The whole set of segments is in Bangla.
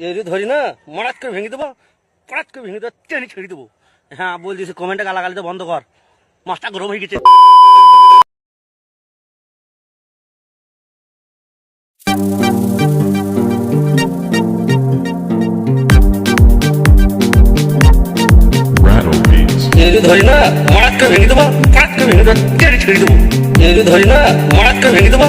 ধরি না মরাত করে ভেঙে দেবো পড়াত করে ভেঙে দেবো টেনে ছেড়ে দেবো। হ্যাঁ বলছিস কমেন্টে গালাগালি তো বন্ধ কর। মাছটা গরম হয়ে গেছে। ধরি না মরাত করে ভেঙে দেবো পড়াত করে ভেঙে দেবো টেনে ছেড়ে দেবো। ধরি না মরাত করে ভেঙে দেবো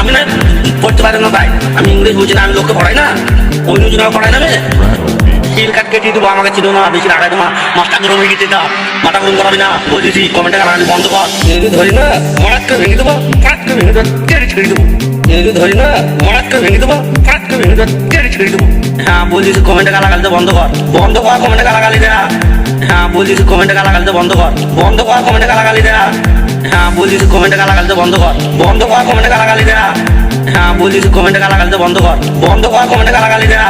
আমি না পড়তে পারি না ভাই। আমি ইংলিশ বুঝি না আমি লোককে পড়াই না। নিউজ না পড়াই না আমি। সিল কাট কেটে দেবো আমাকে চিনো না বেশি দেবো মাথা গরম হয়ে গেছে না। মাথা গরম করাবি না বলছি কমেন্টে গালাগালি বন্ধ কর। এই ধরি না। মরাত ভেঙে দেবো ফাট করে ভেঙে দেবো টেনে ছেড়ে দেবো। এই ধরি না। মরাত ভেঙে দেবো ফাট করে ভেঙে দেবো টেনে ছেড়ে দেবো। হ্যাঁ বলছিস কমেন্টে গালাগালি তো বন্ধ কর। বন্ধ কর কমেন্টে গালাগালি দেয়া হ্যাঁ বলছিস কমেন্টে গালাগালি তো বন্ধ কর। বন্ধ কর কমেন্টে গালাগালি দেয়া হ্যাঁ বলছিস কমেন্টে গালাগালি তো বন্ধ কর। বন্ধ কর কমেন্টে গালাগালি দেয়া হ্যাঁ বলছিস কমেন্টে গালাগালি তো বন্ধ কর। বন্ধ কর কমেন্টে গালাগালি দেয়া